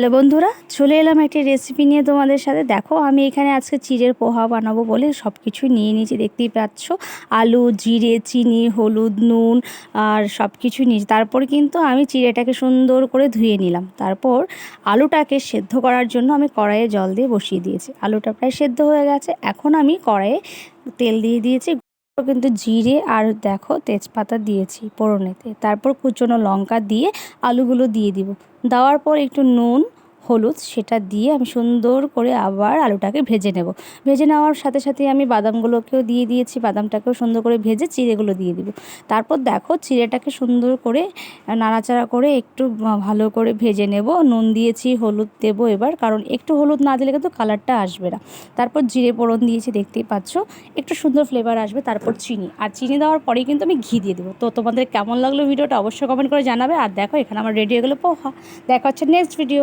Hello বন্ধুরা, চলে এলাম একটি রেসিপি নিয়ে তোমাদের সাথে। দেখো, আমি এখানে আজকে চিড়ের পোহা বানাবো বলে সব কিছু নিয়ে নিয়েছি। দেখতেই পাচ্ছ, আলু, জিরে, চিনি, হলুদ, নুন, আর সব কিছু নিয়েছি। তারপর কিন্তু আমি চিড়েটাকে সুন্দর করে ধুয়ে নিলাম। তারপর আলুটাকে সেদ্ধ করার জন্য আমি কড়াইয়ে জল দিয়ে বসিয়ে দিয়েছি। আলুটা প্রায় সেদ্ধ হয়ে গেছে। এখন আমি কড়াইয়ে তেল দিয়ে দিয়েছি কিন্তু জিরে আর দেখো তেজপাতা দিয়েছি পোড়নেতে তারপর কুচনো লঙ্কা দিয়ে আলুগুলো দিয়ে দিব। দেওয়ার পর একটু নুন হলুদ সেটা দিয়ে আমি সুন্দর করে আবার আলুটাকে ভেজে নেব। ভেজে নেওয়ার সাথে সাথে আমি বাদামগুলোকেও দিয়ে দিয়েছি, বাদামটাকেও সুন্দর করে ভেজে চিড়েগুলো দিয়ে দিব। তারপর দেখো চিড়েটাকে সুন্দর করে নাড়াচাড়া করে একটু ভালো করে ভেজে নেব। নুন দিয়েছি, হলুদ দেব এবার, কারণ একটু হলুদ না দিলে কিন্তু কালারটা আসবে না। তারপর জিরে পোড়ন দিয়েছি, দেখতেই পাচ্ছ। একটু সুন্দর ফ্লেভার আসবে, তারপর চিনি। আর চিনি দেওয়ার পরেই কিন্তু আমি ঘি দিয়ে দেবো। তো তোমাদের কেমন লাগল ভিডিওটা অবশ্যই কমেন্ট করে জানাবে। আর দেখো এখানে আমার রেডি হয়ে গেলো পোহা। দেখা হচ্ছে নেক্সট ভিডিও